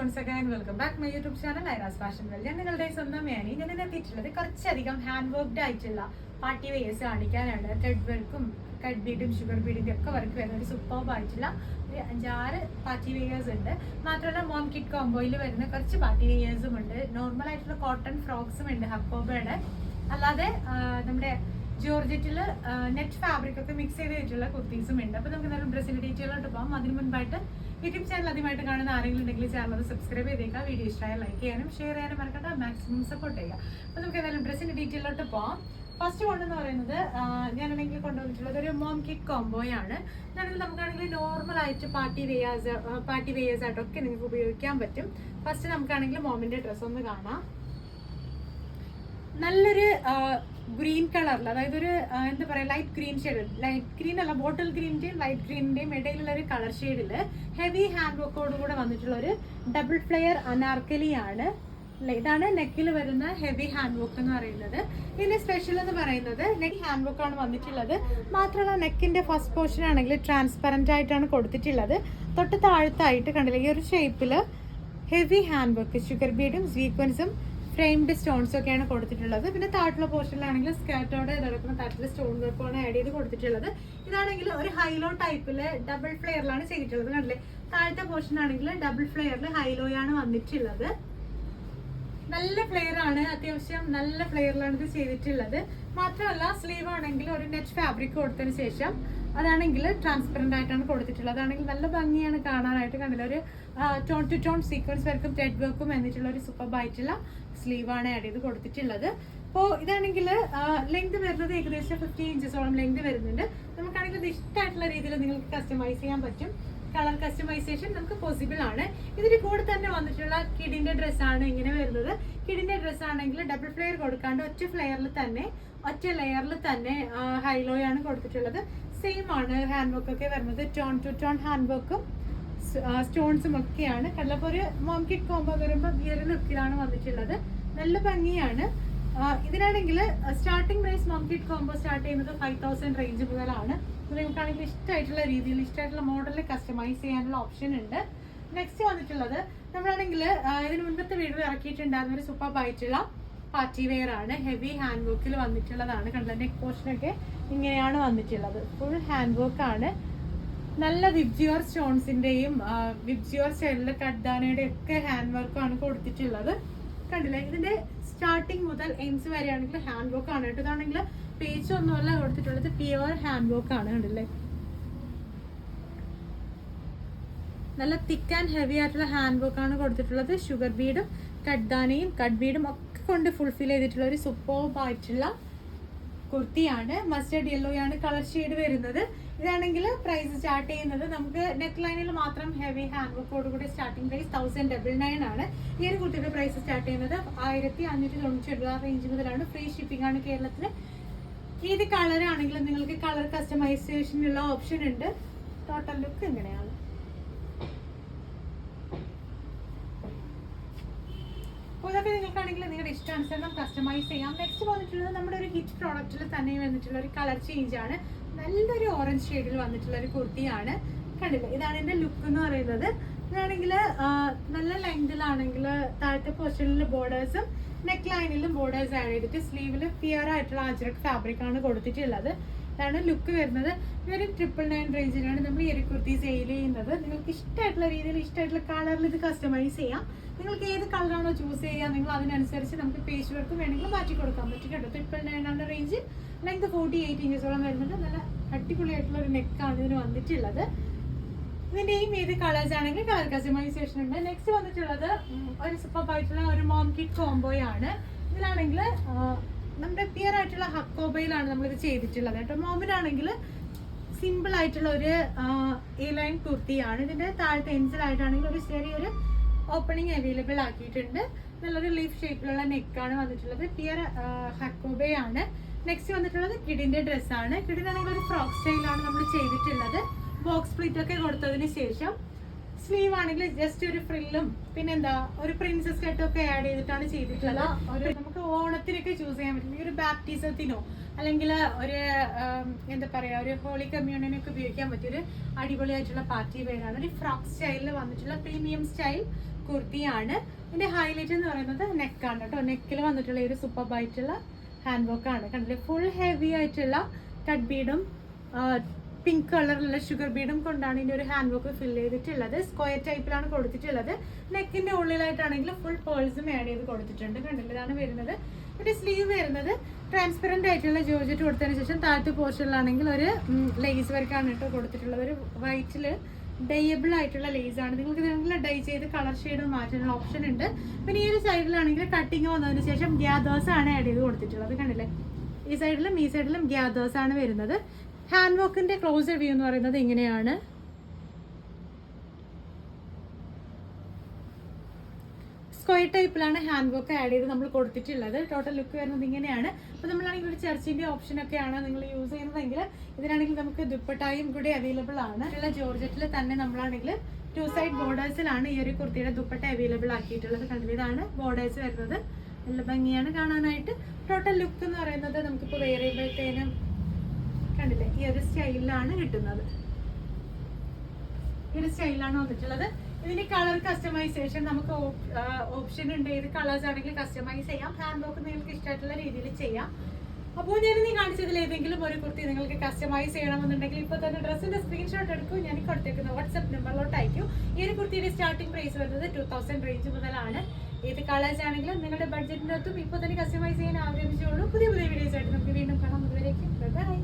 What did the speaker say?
Once again welcome back my YouTube channel Airas fashion ഞാൻ നിങ്ങളുടെ സ്വന്തം മേനി. ഞാൻ ഇന്ന് എത്തിയിട്ടുള്ളത് കുറച്ചധികം ഹാൻഡ് വർക്ക്ഡ് ആയിട്ടുള്ള പാർട്ടി വെയേഴ്സ് കാണിക്കാനാണ്. ത്രെഡ് വർക്കും കട്ട് ബീഡും ഷുഗർ ബീഡിന്റെ ഒക്കെ വർക്ക് വരുന്ന ഒരു സൂപ്പർബ് ആയിട്ടുള്ള ഒരു അഞ്ചാറ് പാർട്ടി വെയേഴ്സ് ഉണ്ട്. മാത്രമല്ല മോം കിറ്റ് കോംബോയിൽ വരുന്ന കുറച്ച് പാർട്ടി വെയേഴ്സും ഉണ്ട്. നോർമൽ ആയിട്ടുള്ള കോട്ടൺ ഫ്രോക്സും ഉണ്ട് ഹക്കോബയുടെ അല്ലാതെ നമ്മുടെ ജോർജറ്റിൽ നെറ്റ് ഫാബ്രിക് ഒക്കെ മിക്സ് ചെയ്ത് വെച്ചിട്ടുള്ള കുർത്തീസും ഉണ്ട്. അപ്പോൾ നമുക്ക് നല്ല ഡ്രസ്സിന്റെ ഡീറ്റെയിലോട്ട് പോകാം അതിന് മുൻപായിട്ട് യൂട്യൂബ് ചാനൽ ആദ്യമായിട്ട് കാണുന്ന ആരെങ്കിലും ഉണ്ടെങ്കിൽ ചാനൽ ഒന്ന് സബ്സ്ക്രൈബ് ചെയ്തേക്കാം വീഡിയോ ഇഷ്ടമായ ലൈക്ക് ചെയ്യാനും ഷെയർ ചെയ്യാനും മറക്കണ്ട. മാക്സിമം സപ്പോർട്ട് ചെയ്യുക. അപ്പോൾ നമുക്ക് എന്തായാലും ഡ്രസ്സിന്റെ ഡീറ്റെയിലോട്ട് പോകാം ഫസ്റ്റ് എന്ന് പറയുന്നത് ഞാനാണെങ്കിൽ കൊണ്ടുവന്നിട്ടുള്ളത് ഒരു മോം കിറ്റ് കോംബോയാണ് ഞാണെങ്കിൽ നമുക്കാണെങ്കിൽ നോർമൽ ആയിട്ട് പാർട്ടി വെയേഴ്സ് പാർട്ടി വെയേഴ്സ് ആയിട്ടൊക്കെ നിങ്ങൾക്ക് ഉപയോഗിക്കാൻ പറ്റും. ഫസ്റ്റ് നമുക്കാണെങ്കിൽ മോമിന്റെ ഡ്രസ്സ് ഒന്ന് കാണാം. നല്ലൊരു ഗ്രീൻ കളറിൽ അതായത് ഒരു എന്താ പറയുക light green shade light green അല്ല ബോട്ടിൽ ഗ്രീനിന്റെയും ലൈറ്റ് ഗ്രീനിന്റെയും ഇടയിലുള്ള ഒരു കളർ ഷെയ്ഡിൽ ഹെവി ഹാൻഡ് വർക്കോട് കൂടെ വന്നിട്ടുള്ള ഒരു ഡബിൾ ഫ്ലെയർ അനാർക്കലിയാണ്. ഇതാണ് നെക്കിൽ വരുന്ന ഹെവി ഹാൻഡ് വർക്ക് എന്ന് പറയുന്നത്. ഇതിന് സ്പെഷ്യൽ എന്ന് പറയുന്നത് നെക്ക് ഹാൻഡ് വർക്ക് ആണ് വന്നിട്ടുള്ളത്. മാത്രമല്ല നെക്കിന്റെ ഫസ്റ്റ് പോർഷൻ ആണെങ്കിൽ ട്രാൻസ്പെറന്റ് ആയിട്ടാണ് കൊടുത്തിട്ടുള്ളത്. തൊട്ട് താഴത്തായിട്ട് കണ്ടില്ല ഈ ഒരു ഷേപ്പിൽ ഹെവി ഹാൻഡ് വർക്ക് ഷുഗർ ബീഡും സീക്വൻസും ഫ്രെയിംഡ് സ്റ്റോൺസ് ഒക്കെയാണ് കൊടുത്തിട്ടുള്ളത്. പിന്നെ താഴെയുള്ള പോർഷനിലാണെങ്കിൽ സ്കേർട്ടോടെ ഇതടക്കുന്ന താഴത്തിൽ സ്റ്റോൺ വർക്കാണ് ആഡ് ചെയ്ത് കൊടുത്തിട്ടുള്ളത്. ഇതാണെങ്കിൽ ഒരു ഹൈലോ ടൈപ്പിൽ ഡബിൾ ഫ്ലെയറിലാണ് ചെയ്തിട്ടുള്ളത് കണ്ടില്ലേ? താഴത്തെ പോർഷൻ ആണെങ്കിൽ ഡബിൾ ഫ്ലെയറിൽ ഹൈലോയാണ് വന്നിട്ടുള്ളത്. നല്ല ഫ്ലെയർ ആണ്. അത്യാവശ്യം നല്ല ഫ്ലെയറിലാണ് ഇത് ചെയ്തിട്ടുള്ളത്. മാത്രമല്ല സ്ലീവ് ആണെങ്കിൽ ഒരു നെറ്റ് ഫാബ്രിക് കൊടുത്തതിന് ശേഷം അതാണെങ്കിൽ ട്രാൻസ്പെറന്റ് ആയിട്ടാണ് കൊടുത്തിട്ടുള്ളത്. അതാണെങ്കിൽ നല്ല ഭംഗിയാണ് കാണാനായിട്ട് കണ്ടില്ല. ഒരു ടോൺ ടു ടോൺ സീക്വൻസ് വർക്കും ത്രെഡ് വർക്കും എന്നിട്ടുള്ള ഒരു സൂപ്പർ ആയിട്ടുള്ള സ്ലീവാണ് ആഡ് ചെയ്ത് കൊടുത്തിട്ടുള്ളത്. അപ്പോൾ ഇതാണെങ്കിൽ ലെങ്ത് വരുന്നത് ഏകദേശം ഫിഫ്റ്റി ഇഞ്ചസോളം ലെങ്ത് വരുന്നുണ്ട്. നമുക്കാണെങ്കിൽ ഇത് ഇഷ്ടമായിട്ടുള്ള രീതിയിൽ നിങ്ങൾക്ക് കസ്റ്റമൈസ് ചെയ്യാൻ പറ്റും. കളർ കസ്റ്റമൈസേഷൻ നമുക്ക് പോസിബിൾ ആണ്. ഇതിന് കൂടെ തന്നെ വന്നിട്ടുള്ള കിഡിന്റെ ഡ്രസ്സാണ് ഇങ്ങനെ വരുന്നത്. കിഡിന്റെ ഡ്രസ്സ് ആണെങ്കിൽ ഡബിൾ ഫ്ലെയർ കൊടുക്കാണ്ട് ഒറ്റ ഫ്ലെയറിൽ തന്നെ ഒറ്റ ലെയറിൽ തന്നെ ഹൈലോയാണ് കൊടുത്തിട്ടുള്ളത്. സെയിം ആണ് ഹാൻഡ് വർക്ക് ഒക്കെ വരുന്നത്. ടോൺ ടു ടോൺ ഹാൻഡ് വർക്കും സ്റ്റോൺസും ഒക്കെയാണ്. കണ്ടപ്പോൾ ഒരു മോം കിറ്റ് കോമ്പോ വരുമ്പോൾ ഒരു ലുക്കിലാണ് വന്നിട്ടുള്ളത്. നല്ല ഭംഗിയാണ്. ഇതിനാണെങ്കിൽ starting price mom kit combo start ചെയ്യുന്നത് ഫൈവ് തൗസൻഡ് റേഞ്ച് മുതലാണ്. നിങ്ങൾക്കാണെങ്കിൽ ഇഷ്ടമായിട്ടുള്ള രീതിയിൽ ഇഷ്ടമായിട്ടുള്ള മോഡലിൽ കസ്റ്റമൈസ് ചെയ്യാനുള്ള ഓപ്ഷൻ ഉണ്ട്. നെക്സ്റ്റ് വന്നിട്ടുള്ളത് നമ്മളാണെങ്കിൽ ഇതിന് മുൻപത്തെ വീഡിയോ ഇറക്കിയിട്ടുണ്ടായിരുന്ന ഒരു സൂപ്പർ ആയിട്ടുള്ള പാർട്ടി വെയർ ആണ്. ഹെവി ഹാൻഡ് വർക്കിൽ വന്നിട്ടുള്ളതാണ്. കണ്ടത് നെക്ക് പോർഷനൊക്കെ ഇങ്ങനെയാണ് വന്നിട്ടുള്ളത്. ഫുൾ ഹാൻഡ് വർക്ക് ആണ്. നല്ല വിബ്ജിയോർ സ്റ്റോൺസിന്റെയും വിബ്ജിയോർ സ്റ്റൈലിലെ കഡ്ദാനയുടെ ഒക്കെ ഹാൻഡ് വർക്കാണ് കൊടുത്തിട്ടുള്ളത്. കണ്ടില്ലേ? ഇതിന്റെ സ്റ്റാർട്ടിങ് മുതൽ എൻസ് വരെയാണെങ്കിൽ ഹാൻഡ് വർക്ക് ആണ് കേട്ടോ. ഇതാണെങ്കിൽ പേജ് ഒന്നുമല്ല കൊടുത്തിട്ടുള്ളത്. പ്യുവർ ഹാൻഡ് വർക്ക് ആണ്. കണ്ടില്ലേ? നല്ല തിക്ക് ആൻഡ് ഹെവി ആയിട്ടുള്ള ഹാൻഡ് വർക്ക് ആണ് കൊടുത്തിട്ടുള്ളത്. ഷുഗർ ബീഡും കഡ്ദാനയും കട്ട് ബീഡും ഒക്കെ കൊണ്ട് ഫുൾഫിൽ ചെയ്തിട്ടുള്ള ഒരു സൂപ്പർബ് ആയിട്ടുള്ള കുർത്തിയാണ്. മസ്റ്റേർഡ് യെല്ലോ ആണ് കളർ ഷെയ്ഡ് വരുന്നത്. ഇതാണെങ്കിൽ പ്രൈസ് സ്റ്റാർട്ട് ചെയ്യുന്നത് നമുക്ക് നെക്ക് ലൈനിൽ മാത്രം ഹെവി ഹാൻഡ് വർക്കോട് കൂടി starting price thousand double nine ആണ്. ഈ ഒരു കുർത്തിയുടെ പ്രൈസ് സ്റ്റാർട്ട് ചെയ്യുന്നത് ആയിരത്തി അഞ്ഞൂറ്റി തൊണ്ണൂറ്റി ഒൻപത് റേഞ്ച് മുതലാണ്. ഫ്രീ ഷിപ്പിംഗ് ആണ് കേരളത്തിൽ ഏത് കളർ ആണെങ്കിലും നിങ്ങൾക്ക് കളർ കസ്റ്റമൈസേഷനുള്ള ഓപ്ഷൻ ഉണ്ട്. ടോട്ടൽ ലുക്ക് ഇങ്ങനെയാണ്. അപ്പോൾ ഇതൊക്കെ നിങ്ങൾക്കാണെങ്കിൽ നിങ്ങളുടെ ഇഷ്ടാനുസരണം കസ്റ്റമൈസ് ചെയ്യാം. നെക്സ്റ്റ് വന്നിട്ടുള്ളത് നമ്മുടെ ഒരു ഹിറ്റ് പ്രോഡക്റ്റിൽ തന്നെ വന്നിട്ടുള്ള ഒരു കളർ ചേഞ്ച് ആണ്. നല്ലൊരു ഓറഞ്ച് ഷെയ്ഡിൽ വന്നിട്ടുള്ള ഒരു കുർത്തിയാണ് കണ്ടില്ലേ? ഇതാണ് എന്റെ ലുക്ക് എന്ന് പറയുന്നത്. ഇതാണെങ്കിൽ നല്ല ലെങ്തിലാണെങ്കിൽ താഴത്തെ പോർഷനിൽ ബോർഡേഴ്സും നെക്ക് ലൈനിലും ബോർഡേഴ്സ് ആഡ് ചെയ്തിട്ട് സ്ലീവിൽ പിയർ ആയിട്ടുള്ള അജ്രക് ഫാബ്രിക് ആണ് കൊടുത്തിട്ടുള്ളത്. ഇതാണ് ലുക്ക് വരുന്നത്. ഒരു ട്രിപ്പിൾ നയൻ റേഞ്ചിലാണ് നമ്മൾ ഈ ഒരു കുർത്തി സെയിൽ ചെയ്യുന്നത്. നിങ്ങൾക്ക് ഇഷ്ടമായിട്ടുള്ള രീതിയിൽ ഇഷ്ടമായിട്ടുള്ള കളറിൽ ഇത് കസ്റ്റമൈസ് ചെയ്യാം. നിങ്ങൾക്ക് ഏത് കളറാണോ ചൂസ് ചെയ്യുക നിങ്ങൾ അതിനനുസരിച്ച് നമുക്ക് പേജ് വർക്ക് വേണമെങ്കിൽ മാറ്റി കൊടുക്കാൻ പറ്റും കേട്ടോ ട്രിപ്പിൾ നയൻ ആണ് റേഞ്ച് ലെങ്ത് ഫോർട്ടി എയ്റ്റ് ഇഞ്ചസോളം വരുന്നുണ്ട്. നല്ല അടിപൊളിയായിട്ടുള്ള ഒരു നെക്കാണ് ഇതിന് വന്നിട്ടുള്ളത്. ഇതിന്റെയും ഏത് കളേഴ്സ് ആണെങ്കിൽ കളർ കസ്റ്റമൈസേഷൻ ഉണ്ട്. നെക്സ്റ്റ് വന്നിട്ടുള്ളത് ഒരു സൂപ്പർ ആയിട്ടുള്ള ഒരു മോം കിറ്റ് കോംബോയാണ് ഇതിലാണെങ്കിൽ നമ്മുടെ പിയർ ആയിട്ടുള്ള ഹക്കോബയിലാണ് നമ്മൾ ഇത് ചെയ്തിട്ടുള്ളത്. കേട്ടോ മോമിനാണെങ്കിൽ സിമ്പിൾ ആയിട്ടുള്ള ഒരു എ ലൈൻ കുർത്തിയാണ്. ഇതിന്റെ താഴത്തെ എൻസിലായിട്ടാണെങ്കിൽ ഒരു ചെറിയൊരു ഓപ്പണിംഗ് അവൈലബിൾ ആക്കിയിട്ടുണ്ട്. നല്ലൊരു ലീഫ് ഷേപ്പിലുള്ള നെക്കാണ് വന്നിട്ടുള്ളത്. പിയർ ഹക്കോബയാണ്. നെക്സ്റ്റ് വന്നിട്ടുള്ളത് കിഡിന്റെ ഡ്രസ്സാണ് കിഡിനാണെങ്കിൽ ഒരു ഫ്രോക്ക് സ്റ്റൈലാണ് നമ്മൾ ചെയ്തിട്ടുള്ളത്. ബോക്സ് പ്ലീറ്റ് ഒക്കെ കൊടുത്തതിന് ശേഷം സ്ലീവ് ആണെങ്കിൽ ജസ്റ്റ് ഒരു ഫ്രില്ലും പിന്നെന്താ ഒരു പ്രിൻസസ് കട്ടും ഒക്കെ ആഡ് ചെയ്തിട്ടാണ് ചെയ്തിട്ടുള്ളത്. ഒരു നമുക്ക് ഓണത്തിനൊക്കെ ചൂസ് ചെയ്യാൻ പറ്റും ഈ ഒരു ബാപ്റ്റിസത്തിനോ അല്ലെങ്കിൽ ഒരു എന്താ പറയാ ഒരു ഹോളി കമ്മ്യൂണിനൊക്കെ ഉപയോഗിക്കാൻ പറ്റിയ ഒരു അടിപൊളിയായിട്ടുള്ള പാർട്ടി വെയറാണ് ഒരു ഫ്രോക്ക് സ്റ്റൈലിൽ വന്നിട്ടുള്ള പ്രീമിയം സ്റ്റൈൽ കുർത്തിയാണ് ഇതിന്റെ ഹൈലൈറ്റ് എന്ന് പറയുന്നത് നെക്കാണ് കേട്ടോ. നെക്കിൽ വന്നിട്ടുള്ള ഈ ഒരു സൂപ്പർ ആയിട്ടുള്ള ഹാൻഡ് വർക്കാണ് കണ്ടില്ലേ? ഫുൾ ഹെവി ആയിട്ടുള്ള കട്ട് ബീഡും പിങ്ക് കളറിലുള്ള ഷുഗർ ബീഡും കൊണ്ടാണ് ഇതിന്റെ ഒരു ഹാൻഡ് വർക്ക് ഫിൽ ചെയ്തിട്ടുള്ളത്. സ്ക്വയർ ടൈപ്പിലാണ് കൊടുത്തിട്ടുള്ളത്. നെക്കിന്റെ ഉള്ളിലായിട്ടാണെങ്കിൽ ഫുൾ പേൾസും ആഡ് ചെയ്ത് കൊടുത്തിട്ടുണ്ട്. കണ്ടില്ലേ? ഇതാണ് വരുന്നത്. പിന്നെ സ്ലീവ് വരുന്നത്. ട്രാൻസ്പെറന്റ് ആയിട്ടുള്ള ജോർജറ്റ് കൊടുത്തതിന് ശേഷം താഴത്തെ പോർഷനിലാണെങ്കിൽ ഒരു ലേസ് വർക്കാണ് കേട്ടോ കൊടുത്തിട്ടുള്ളത്. ഒരു വൈറ്റിൽ ഡൈയബിൾ ആയിട്ടുള്ള ലേസ് ആണ്. നിങ്ങൾക്ക് ഇതിനെങ്കിൽ ഡൈ ചെയ്ത് കളർ ഷെയ്ഡ് മാറ്റാനുള്ള ഓപ്ഷൻ ഉണ്ട്. പിന്നെ ഈ ഒരു സൈഡിലാണെങ്കിൽ കട്ടിങ് വന്നതിന് ശേഷം ഗ്യാദേഴ്സ് ആണ് ആഡ് ചെയ്ത് കൊടുത്തിട്ടുള്ളത്. കണ്ടില്ലേ? ഈ സൈഡിലും ഈ സൈഡിലും ഗ്യാദേഴ്സ് ആണ് വരുന്നത്. ഹാൻഡ് വർക്കിന്റെ ക്ലോസർ വ്യൂ എന്ന് പറയുന്നത് ഇങ്ങനെയാണ്. സ്ക്വയർ ടൈപ്പിലാണ് ഹാൻഡ് വർക്ക് ആഡ് ചെയ്ത് നമ്മൾ കൊടുത്തിട്ടുള്ളത്. ടോട്ടൽ ലുക്ക് വരുന്നത് ഇങ്ങനെയാണ്. അപ്പോൾ നമ്മളാണെങ്കിൽ ഒരു ഓപ്ഷൻ ഒക്കെയാണ് നിങ്ങൾ യൂസ് ചെയ്യുന്നതെങ്കിൽ ഇതിനാണെങ്കിൽ നമുക്ക് ദുപ്പട്ടായും കൂടി അവൈലബിൾ ആണ്. ഉള്ള ജോർജറ്റിൽ തന്നെ നമ്മളാണെങ്കിൽ ടു സൈഡ് ബോർഡേഴ്സിലാണ് ഈ ഒരു കുർത്തിയുടെ ദുപ്പട്ട അവൈലബിൾ ആക്കിയിട്ടുള്ളത്. കണ്ടില്ലേ? ഇതാണ് ബോർഡേഴ്സ് വരുന്നത്. നല്ല ഭംഗിയാണ് കാണാനായിട്ട്. ടോട്ടൽ ലുക്ക് എന്ന് പറയുന്നത് നമുക്കിപ്പോൾ വേറെ ചെയ്യുമ്പോഴത്തേനും കണ്ടില്ലേ? ഈ ഒരു സ്റ്റൈലിലാണ് കിട്ടുന്നത്. ഈ ഒരു സ്റ്റൈലാണ് വന്നിട്ടുള്ളത്. ഇതിന്റെ കളർ കസ്റ്റമൈസേഷൻ നമുക്ക് ഓപ്ഷൻ ഉണ്ട്. ഏത് കളേഴ്സ് ആണെങ്കിലും കസ്റ്റമൈസ് ചെയ്യാം. ഹാൻഡ് വർക്ക് നിങ്ങൾക്ക് ഇഷ്ടമായിട്ടുള്ള രീതിയിൽ ചെയ്യാം. അപ്പോൾ ഞാൻ നീ കാണിച്ചതിൽ ഏതെങ്കിലും ഒരു കുർത്തി നിങ്ങൾക്ക് കസ്റ്റമൈസ് ചെയ്യണമെന്നുണ്ടെങ്കിൽ ഇപ്പോൾ തന്നെ ഡ്രസ്സിന്റെ സ്ക്രീൻഷോട്ട് എടുക്കും. ഞാൻ കൊടുത്തേക്കുന്ന വാട്സപ്പ് നമ്പറിലോട്ട് അയക്കും ഈ ഒരു കുർത്തിയുടെ സ്റ്റാർട്ടിംഗ് പ്രൈസ് വരുന്നത് ടു തൗസൻഡ് റേഞ്ച് മുതലാണ്. ഏത് കളേഴ്സ് ആണെങ്കിലും നിങ്ങളുടെ ബഡ്ജറ്റിനകത്തും ഇപ്പോൾ തന്നെ കസ്റ്റമൈസ് ചെയ്യാൻ ആഗ്രഹിച്ചോളൂ പുതിയ പുതിയ വീഡിയോസ് ആയിട്ട് നമുക്ക് വീണ്ടും കാണാം. അതുവരേക്കും. ബൈ